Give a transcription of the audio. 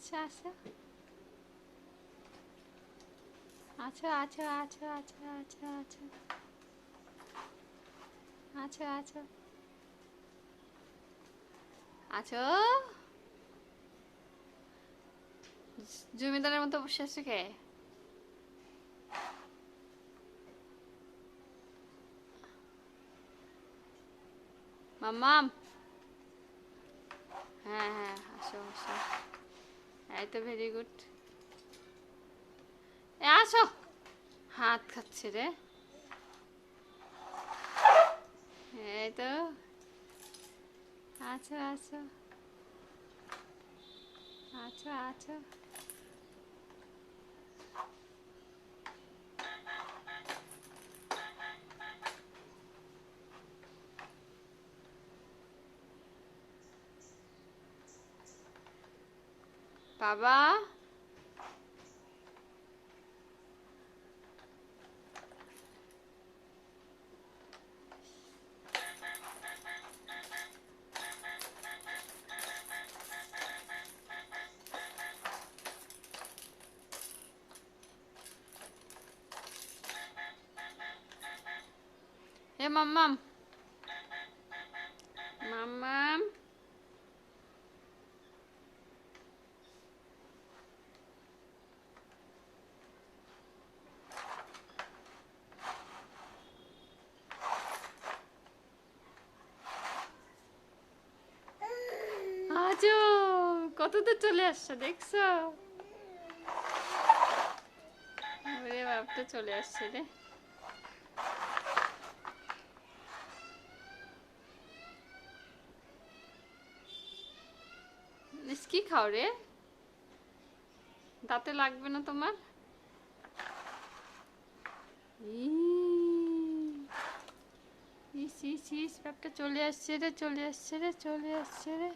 আচ্ছা আচ্ছা। আচ্ছা আচ্ছা আচ্ছা আচ্ছা আচ্ছা আচ্ছা। আচ্ছা আচ্ছা। আচ্ছা। জমিদারের মতো বসে আছে কে? মাম্মাম। হ্যাঁ হ্যাঁ আসো আসো। এই তো ভেরি গুড এ, আসো। হাত খাচ্ছে রে। এই তো। আচ্ছা আচ্ছা আচ্ছা আচ্ছা 봐봐. 해 맘맘 맘맘 আজো কত দূর চলে আসছে, দেখছ? চলে আসছে রে। কি খাও রে? দাঁতে লাগবে না তোমার? ইস ইস ইস ব্যাপটা চলে আসছে রে, চলে আসছে রে, চলে আসছে রে।